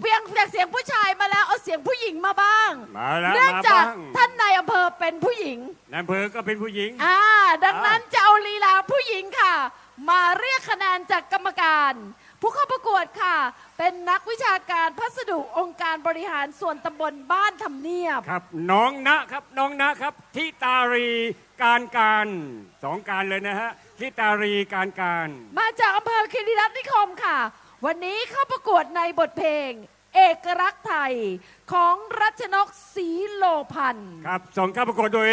เสียงผู้ชายมาแล้วเอาเสียงผู้หญิงมาบ้าง มาแล้วเนื่องมาจากบ้างท่านนายอำเภอเป็นผู้หญิง นายอำเภอก็เป็นผู้หญิง อ่า ดังนั้นจะเอาลีลาผู้หญิงค่ะ มาเรียกคะแนนจากกรรมการ ผู้เข้าประกวดค่ะ เป็นนักวิชาการพัสดุองค์การบริหารส่วนตำบลบ้านทำเนียบ ครับน้องนะครับน้องนะครับทิตารีการการสองการเลยนะฮะทิตารีการการมาจากอำเภอคีรีรัตน์นิคมค่ะ วันนี้เข้าประกวดในบทเพลง เอกลักษณ์ไทยของรัชนกศรีโลพันธ์ครับส่งเข้าประกวดโดย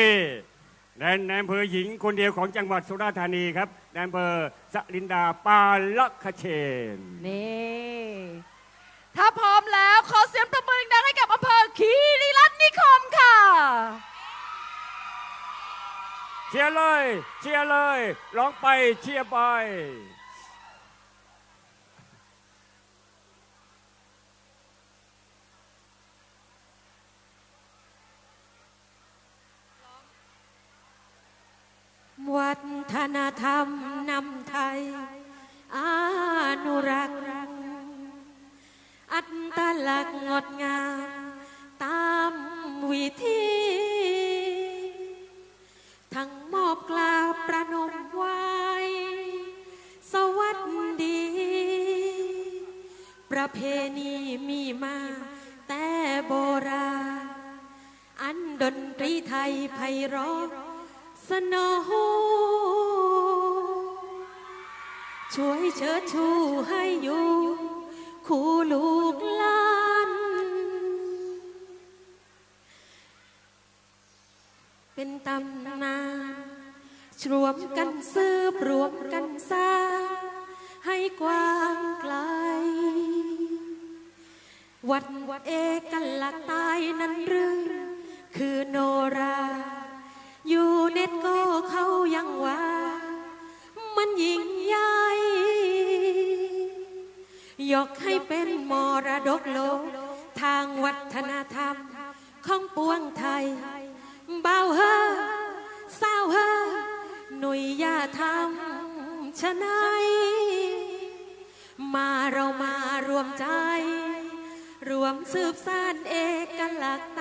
นายนายอำเภอหญิงคนเดียวของจังหวัดสุราษฎร์ธานีครับนายอำเภอสลินดาปาลักขเชนนี่ถ้าพร้อมแล้วขอเสียงประมือดังๆให้กับอำเภอคีรีรัตน์นิคมค่ะ เชียร์เลย เชียร์เลยร้องไปเชียร์ไป วัฒนธรรมนำไทยอนุรักษ์อัตลักษณ์งดงามตามวิธีทั้งมอบกล่าวประนมไว้สวัสดี ประเพณีมีมาแต่โบราณ อันดนตรีไทยไพเราะสนอ ช่วยเชิดชูให้อยู่คู่ลูกหลานเป็นตำนานรวมกันสืบรวมกันสร้างให้กว้างไกล วัดวัดเอกลักษณ์ใต้นั้นหรือคือโนรา ดกโลก ทางวัฒนธรรม ของปวงไทยเบาวเฮอสาเฮอหนุ่ยอย่าทำชะไนายมาเรามารวมใจ รวมสืบสานเอกลักษณ์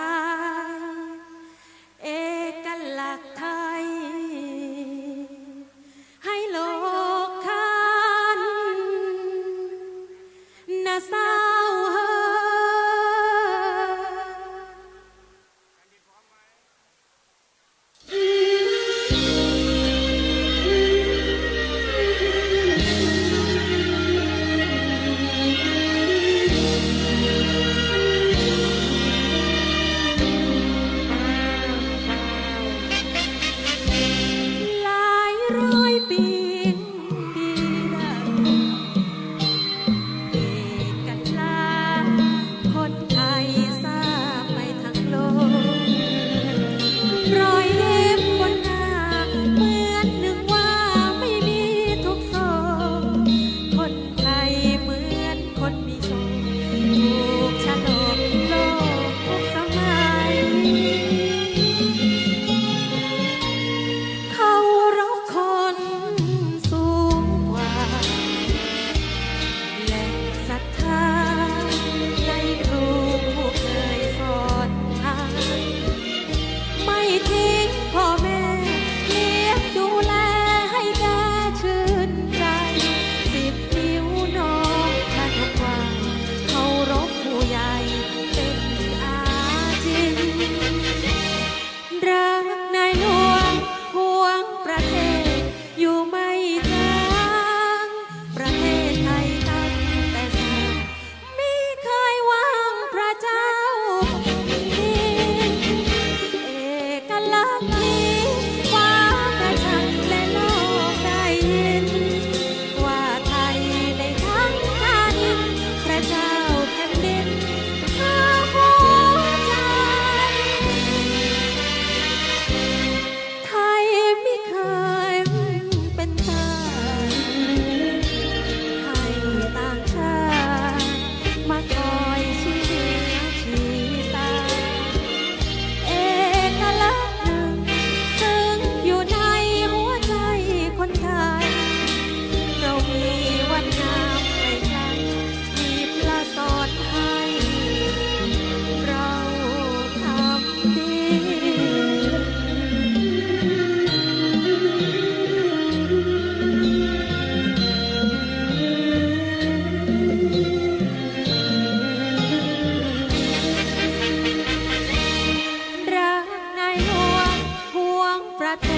าเต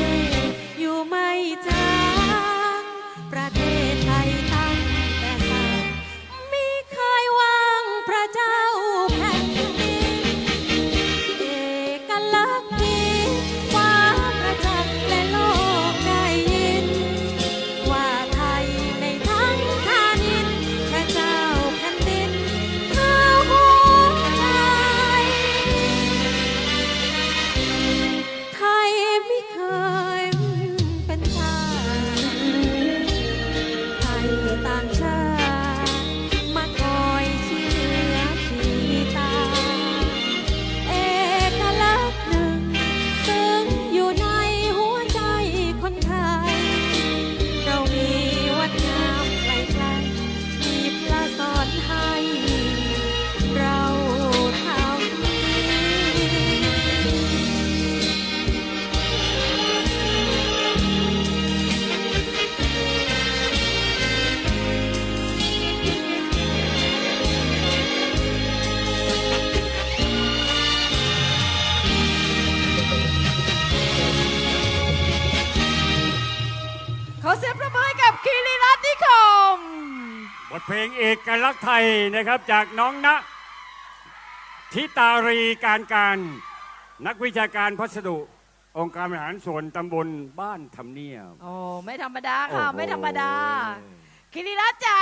อยู่ไม่ใจ งเอกลักษณ์ไทยนะครับจากน้องณทิตารีการการนักวิชาการพัสดุ องค์การบริหารส่วนตำบลบ้านทำเนียบ โอ้ไม่ธรรมดาค่ะ โอ้โห ไม่ธรรมดากิริรัตน์จ๋า